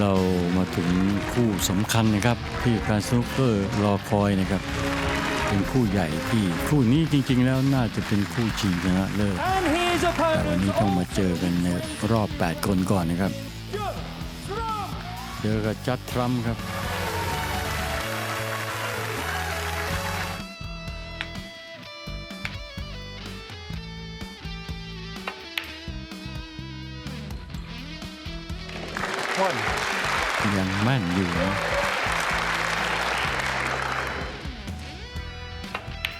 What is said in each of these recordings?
เรามาถึงคู่สำคัญนะครับ ที่การสนุกเกอร์รอคอยนะครับ เป็นคู่ใหญ่ที่คู่นี้จริงๆ แล้วน่าจะเป็นคู่ชิงชนะเลิศ And his แต่วัน opponent นี้ต้องมาเจอกันในรอบ 8 คนก่อนนะครับ เจอกับจัดทรัมป์ครับ one. ยังแม่นอยู่นะ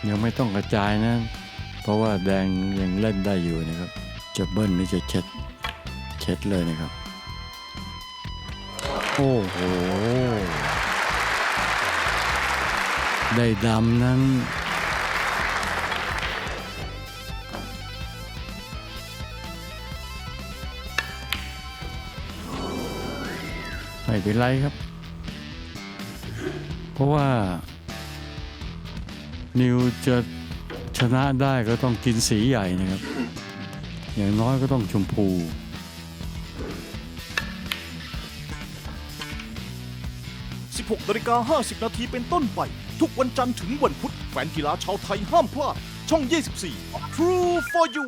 ยังไม่ต้องกระจายนะ เพราะว่าแดงยังเล่นได้อยู่นะครับ จะเบิ้ลหรือจะเช็ด เช็ดเลยนะครับ โอ้โห ได้ดำนั้น ไม่เป็นไรครับ เพราะว่า นิวจะชนะได้ก็ต้องกินสีใหญ่นะครับ อย่างน้อยก็ต้องชมพู16นาฬิกา50 นาทีเป็นต้นไป ทุกวันจันทร์ถึงวันพุธแฟนกีฬาชาวไทยห้ามพลาด ช่อง 24 True for you